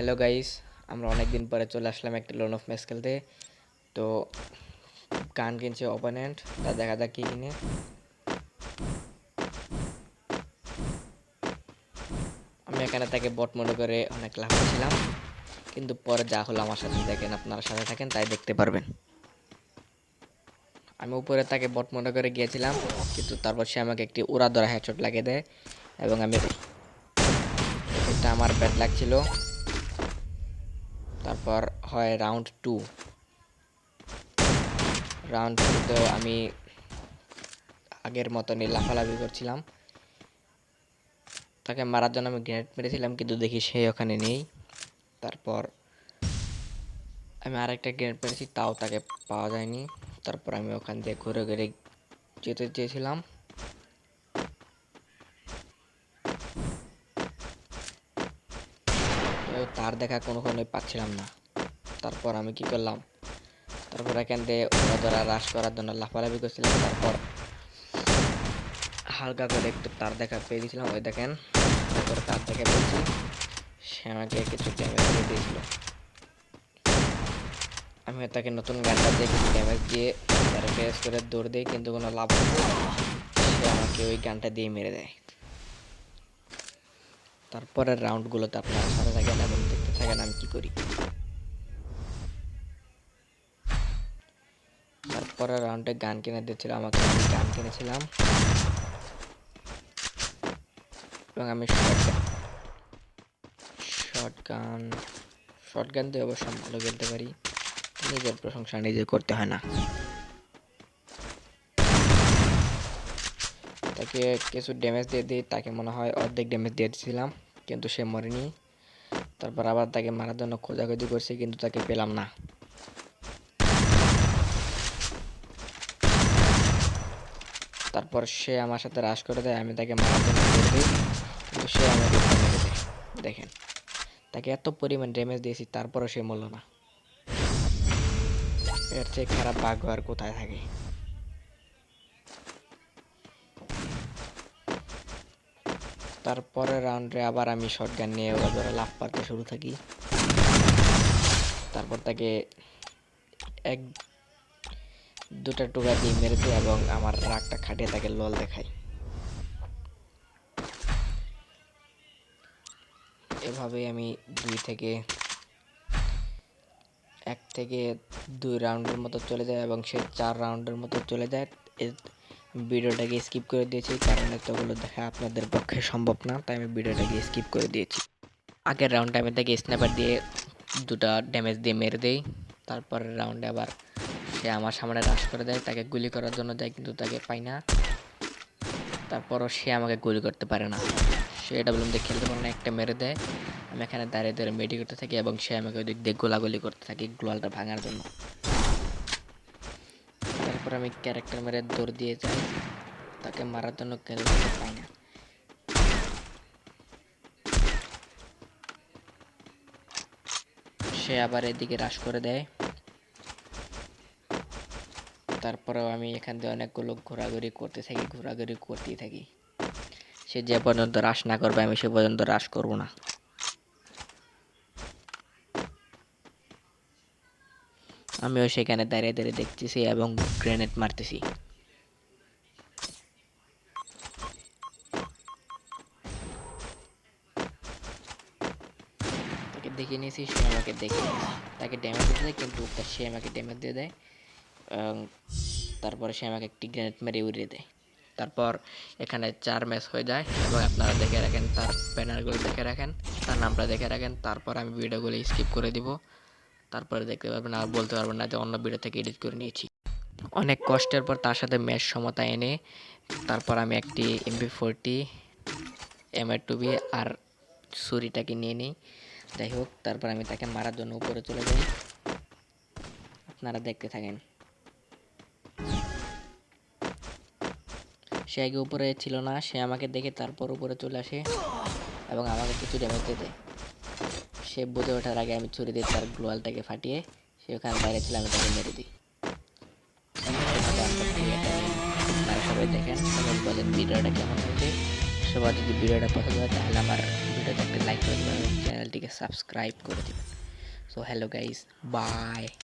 Hello guys আমরা অনেক দিন পরে চলে আসলাম একটা লোন অফ ম্যাচ খেলতে। তো গান কিনছে অপোনেন্ট তা দেখা যাক কি কিনে। আমি এখানে তাকে বট মনে করে অনেক লাভ ছিলাম কিন্তু পরে যা হলো আমার সাথে, দেখেন আপনারা সাথে থাকেন, তাই দেখতে পারবেন। আমি উপরে তাকে বট মনে করে গিয়েছিলাম, কিন্তু তারপর সে আমাকে একটি উড়া ধরা হেডশট লাগিয়ে দেয়। এবং আমি এটা আমার ব্যাট লাগছিল। তারপর হয় রাউন্ড টু রাউন্ড টুতে আমি আগের মতনই লাফালাফি করছিলাম। তাকে মারার জন্য আমি গ্রেনেড মেরেছিলাম, কিন্তু দেখি সে ওখানে নেই। তারপর আমি আরেকটা গ্রেনেড মেরেছি, তাও তাকে পাওয়া যায়নি। তারপর আমি ওখান দিয়ে ঘুরে ঘুরে যেতে চেয়েছিলাম। তার দেখা কোনো কোনোই পাচ্ছিলাম না। তারপর আমি কি করলাম? তারপর এখান থেকে ওরা ধরা হ্রাস করার জন্য লাফালাফি করছিলাম তারপর হালকা করে একটু তার দেখা পেয়ে গেছিলাম। ওই দেখেন, তারপরে তার দেখা পেয়েছি। সে আমাকে কিছু ড্যামেজ দিয়ে দিয়েছিল। আমি তাকে নতুন গানটা দিয়ে কিছু ড্যামেজ দিয়ে তারা ফেস করে দৌড় দিই, কিন্তু কোনো লাভ। সে আমাকে ওই গানটা দিয়ে মেরে দেয়। তারপরের রাউন্ডগুলোতে আপনারা থাকেন আমি কি করি? তারপরে রাউন্ডে গান কিনে দিয়েছিল, আমাকে আমি গান কিনেছিলাম। এবং আমি শর্ট গান শর্ট গান দিয়ে অবশ্য ভালো খেলতে পারি। নিজের প্রশংসা নিজে করতে হয় না। তাকে কিছু ড্যামেজ দিয়ে দিই, তাকে মনে হয় অর্ধেক ড্যামেজ দিয়ে দিয়েছিলাম কিন্তু সে মরেনি। তারপর আবার তাকে মারার জন্য খোঁজাখুঁজি করছি, কিন্তু তাকে পেলাম না। তারপর সে আমার সাথে রাশ করে দেয়, আমি তাকে মারার জন্য দিই কিন্তু সে আমাকে মেরে দেয় দেখেন, তাকে এত পরিমাণ ড্যামেজ দিয়েছি, তারপরও সে মরল না। এর চেয়ে খারাপ ভাগ্য আর কোথায় থাকে? তারপরে রাউন্ডে আবার আমি শটগান নিয়ে ওরা ধরে লাফ পারতে শুরু থাকি। তারপর তাকে এক, দুটা টুকা দিয়ে মেরে দিই এবং আমার রাগটা খাটিয়ে তাকে লল দেখাই। এভাবেই আমি দুই থেকে, এক থেকে দুই রাউন্ডের মতো চলে যায় এবং সে চার রাউন্ডের মতো চলে যায়। ভিডিওটাকে স্কিপ করে দিয়েছি, কারণ এতগুলো দেখা আপনাদের পক্ষে সম্ভব না, তাই আমি ভিডিওটাকে স্কিপ করে দিয়েছি। আগের রাউন্ডে আমি তাকে স্ন্যাপার দিয়ে দুটা ড্যামেজ দিয়ে মেরে দেই, তারপরের রাউন্ডে আবার সে আমার সামনে রাশ করে দেয়, তাকে গুলি করার জন্য যায় কিন্তু তাকে পাই না। তারপরও সে আমাকে গুলি করতে পারে না। সে ডাবল দিয়ে খেলতে পারে না, একটা মেরে দেয়। আমি এখানে দাঁড়িয়ে দাঁড়িয়ে মেডি করতে থাকি এবং সে আমাকে ওদিক দিয়ে গোলাগুলি করতে থাকি গ্লোয়ালটা ভাঙার জন্য। তারপর আমি ক্যারেক্টার মেরে দৌড় দিয়ে যাই। তাকে মারার জন্য ক্যারেক্টার পাই না? সে আবার এদিকে রাশ করে দেয়। তারপরেও আমি এখান থেকে অনেকগুলো ঘোরাঘুরি করতে থাকি, ঘোরাঘুরি করতেই থাকি। সে যে পর্যন্ত রাশ না করবে, আমি সে পর্যন্ত রাশ করব না। আমিও সেখানে দাঁড়িয়ে দাঁড়িয়ে দেখতেছি এবং গ্রেনেড মারতেছি। তাকে দেখে নিয়েছি, সে আমাকে দেখে তাকে ড্যামেজ দিয়ে দেয়, কিন্তু সে আমাকে ড্যামেজ দিয়ে দেয় তারপরে সে আমাকে একটি গ্রেনেড মেরে উড়িয়ে দেয়। তারপর এখানে চার ম্যাচ হয়ে যায় এবং আপনারা দেখে রাখেন, তার ব্যানারগুলো দেখে রাখেন, তার নামটা দেখে রাখেন, তারপর আমি ভিডিওগুলো স্কিপ করে দিব। তারপরে দেখতে পারবেন আর বলতে পারবেন না যে অন্য ভিডিও থেকে এডিট করে নিয়েছি। অনেক কষ্টের পর তার সাথে ম্যাচ সমতা এনে তারপর আমি একটি MB forty M R two B আর ছুরিটাকে নিয়ে নিই। যাই হোক, তারপর আমি তাকে মারার জন্য উপরে চলে যাই। আপনারা দেখতে থাকেন। সে আগে উপরে ছিল না, সে আমাকে দেখে তারপর উপরে চলে আসে এবং আমাকে কিছু ড্যামেজ দেয়। সে বুঝে ওঠার আগে আমি ছুরি দিয়ে তার গ্লোয়ালটাকে ফাটিয়ে সে ওখানে বাইরে ছিল আমি তাকে মেরে দিই। সবাই দেখেন, সবাই বলেন ভিডিওটা কেমন হয়েছে। সবার যদি ভিডিওটা পছন্দ হয়, তাহলে আমার ভিডিওতে একটা লাইক করে দেবেন এবং চ্যানেলটিকে সাবস্ক্রাইব করে দেবেন। So hello guys bye